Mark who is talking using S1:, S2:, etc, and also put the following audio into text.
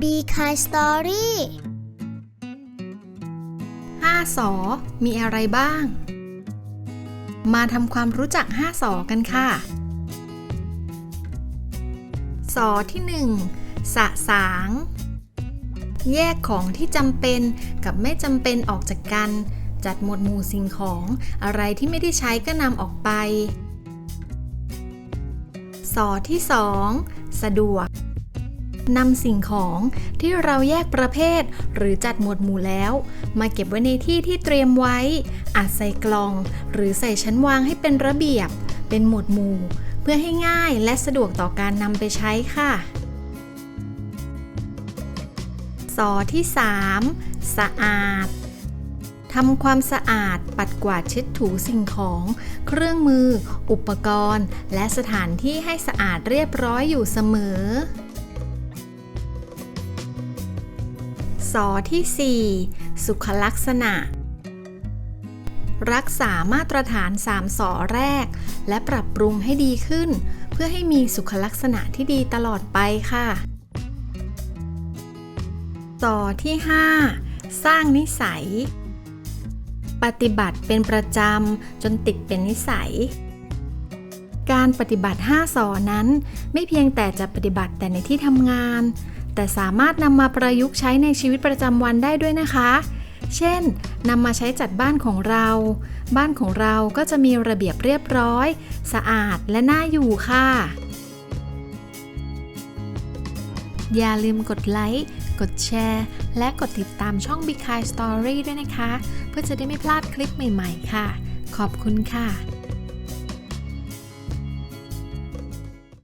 S1: Be Kind Story
S2: 5สอมีอะไรบ้าง มาทำความรู้จัก 5สอกันค่ะสอที่ 1 สะสาง แยกของที่จำเป็นกับไม่จำเป็นออกจากกัน จัดหมวดหมู่สิ่งของ อะไรที่ไม่ได้ใช้ก็นำออกไป สอที่ 2 สะดวกนำสิ่งของที่เราแยกประเภท หรือจัดหมวดหมู่แล้ว มาเก็บไว้ในที่ที่เตรียมไว้ อาจใส่กล่อง หรือใส่ชั้นวางให้เป็นระเบียบ เป็นหมวดหมู่ เพื่อให้ง่ายและสะดวกต่อการนำไปใช้ค่ะสอที่ 3 สะอาด ทำความสะอาด ปัดกวาดเช็ดถูสิ่งของ เครื่องมือ อุปกรณ์ และสถานที่ให้สะอาดเรียบร้อยอยู่เสมอ สอที่ 4 สุขลักษณะ รักษามาตรฐาน3สอแรก และปรับปรุงให้ดีขึ้น เพื่อให้มีสุขลักษณะที่ดีตลอดไปค่ะสอที่ 5 สร้างนิสัย ปฏิบัติเป็นประจำจนติดเป็นนิสัย การปฏิบัติ 5สอนั้นไม่เพียงแต่จะปฏิบัติแต่ในที่ทำงาน แต่สามารถนำมาประยุกต์ใช้ในชีวิตประจำวันได้ด้วยนะคะ เช่นนำมาใช้จัดบ้านของเรา บ้านของเราก็จะมีระเบียบเรียบร้อย สะอาดและน่าอยู่ค่ะ อย่าลืมกดไลค์ กดแชร์ และกดติดตามช่อง Be Kind Story ด้วยนะคะ เพื่อจะได้ไม่พลาดคลิปใหม่ ๆ ค่ะ ขอบคุณค่ะ